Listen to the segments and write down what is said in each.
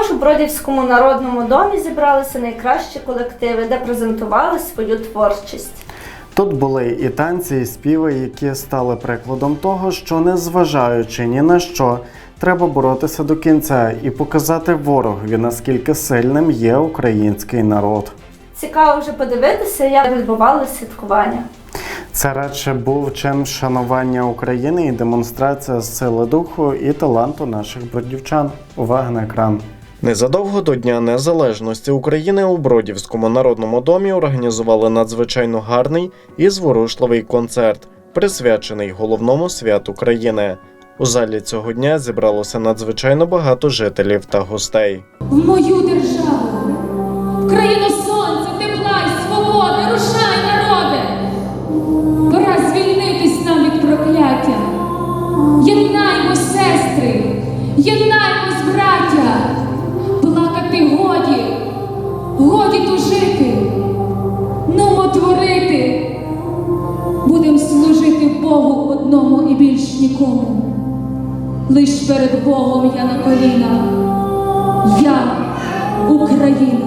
Також у Бродівському народному домі зібралися найкращі колективи, де презентували свою творчість. Тут були і танці, і співи, які стали прикладом того, що незважаючи ні на що, треба боротися до кінця і показати ворогові, наскільки сильним є український народ. Цікаво вже подивитися, як відбувалося святкування. Це радше був чин вшанування України і демонстрація сили духу і таланту наших бродівчан. Увага на екран. Незадовго до Дня Незалежності України у Бродівському народному домі організували надзвичайно гарний і зворушливий концерт, присвячений головному святу країни. У залі цього дня зібралося надзвичайно багато жителів та гостей. в мою державу, в країну сонця, тепла свободи, рушай, народи! Пора звільнитись нам від прокляття. Єднаймо, сестри, єднаймось, браття, годі тужити, нумо творити. Будем служити Богу одному і більш нікому. Лиш перед Богом я на колінах. Я Україна.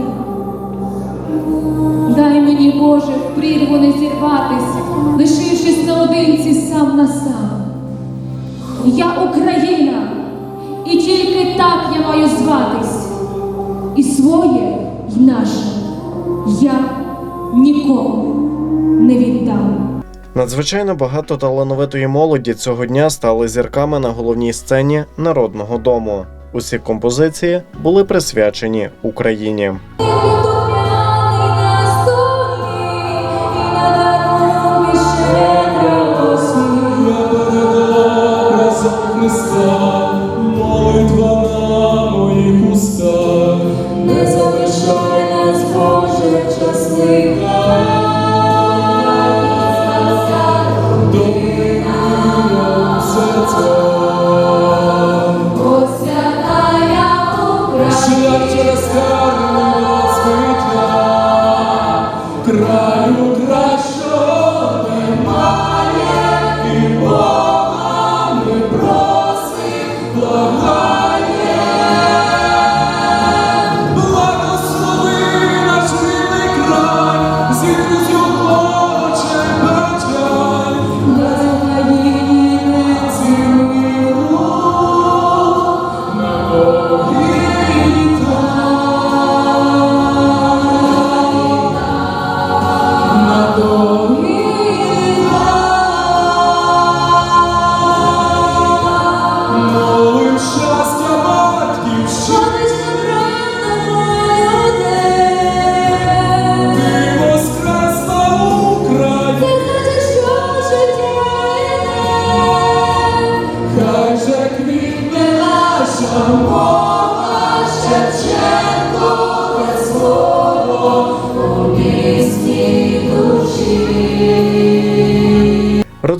Дай мені, Боже, в прірву не зірватись, лишившись наодинці сам на сам. Я Україна, і тільки так я маю зватись. І своє, й наше я нікому не віддам. Надзвичайно багато талановитої молоді цього дня стали зірками на головній сцені народного дому. Усі композиції були присвячені Україні. Senhor.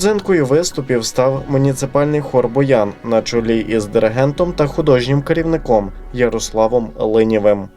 Родзинкою виступів став муніципальний хор Боян на чолі із диригентом та художнім керівником Ярославом Линєвим.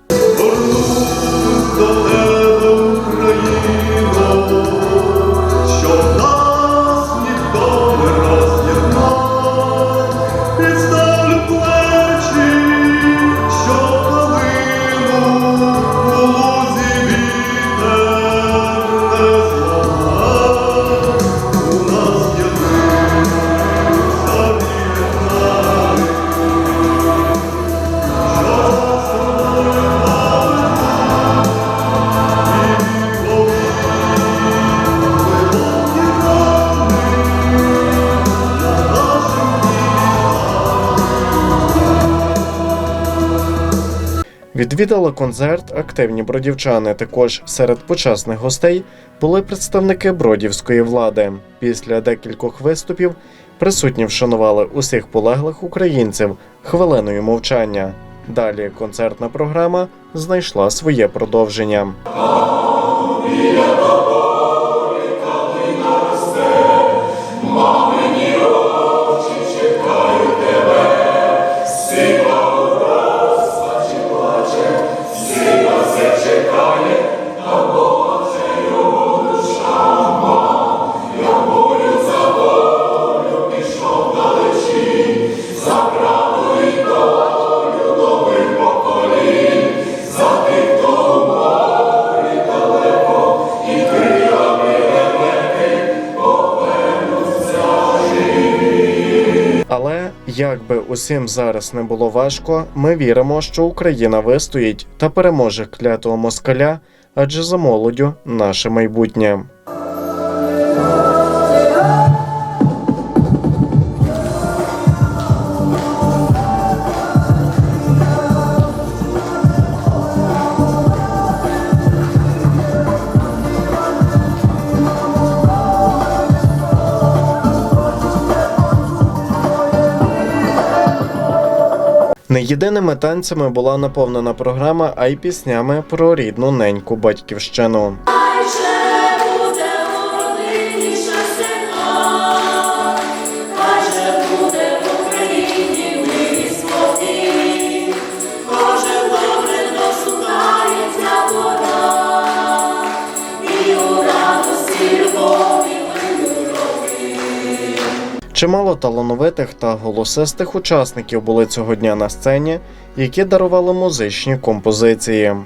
Відвідали концерт активні бродівчани. Також серед почесних гостей були представники бродівської влади. Після декількох виступів присутні вшанували усіх полеглих українців хвилиною мовчання. Далі концертна програма знайшла своє продовження. Але як би усім зараз не було важко, ми віримо, що Україна вистоїть та переможе клятого москаля, адже за молоддю наше майбутнє. Не єдиними танцями була наповнена програма, а й піснями про рідну неньку батьківщину. Чимало талановитих та голосистих учасників були цього дня на сцені, які дарували музичні композиції.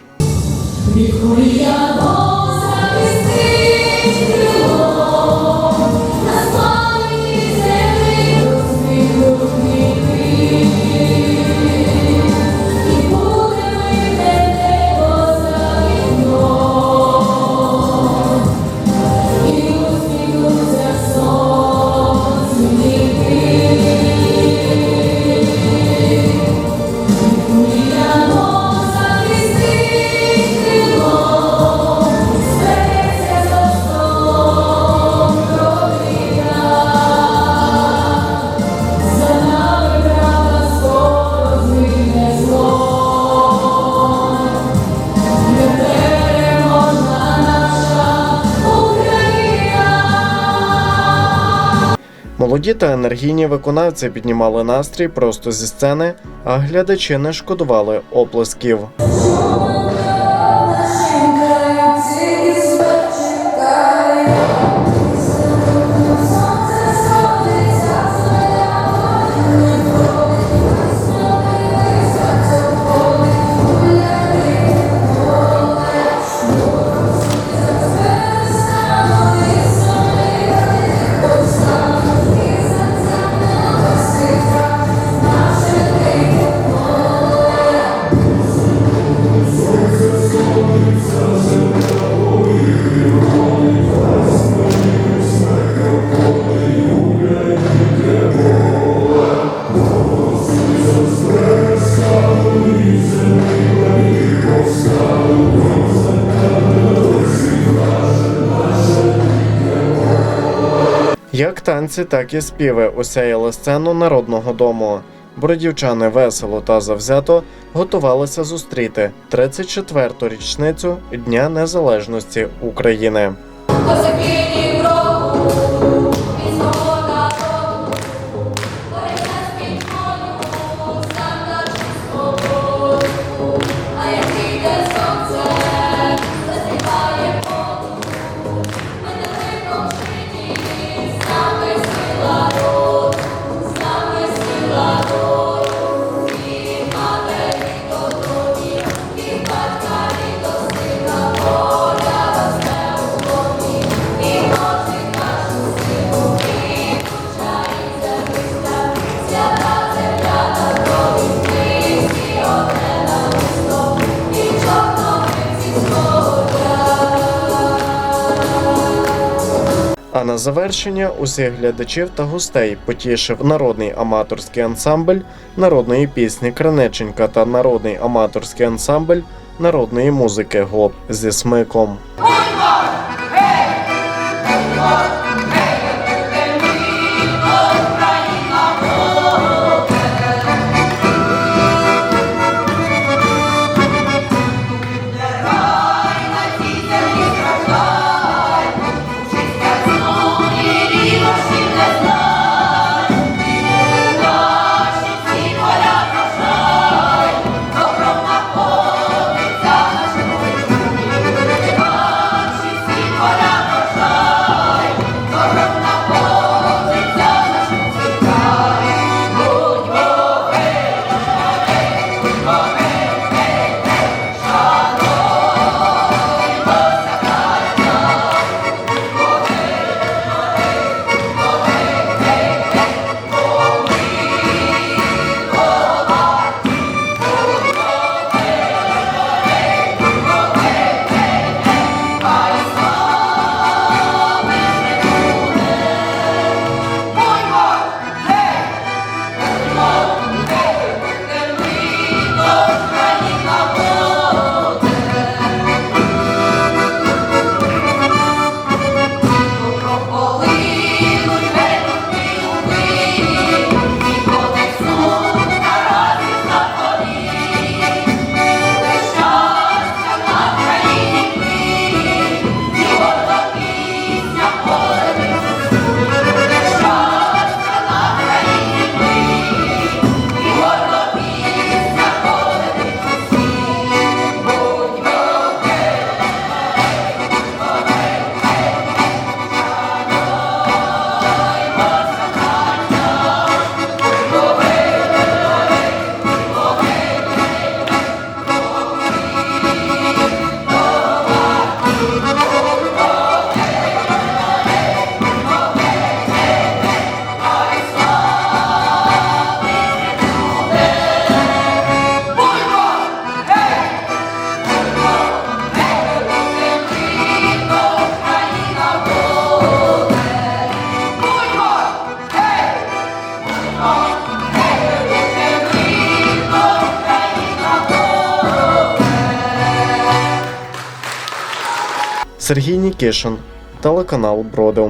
Молоді та енергійні виконавці піднімали настрій просто зі сцени, а глядачі не шкодували оплесків. Танці, так і співи осяяли сцену народного дому. Бродівчани весело та завзято готувалися зустріти 34-ту річницю Дня Незалежності України. Козаки А на завершення усіх глядачів та гостей потішив народний аматорський ансамбль народної пісні Криниченька та народний аматорський ансамбль народної музики ГОП зі смиком. Сергій Нікішин, телеканал Броди.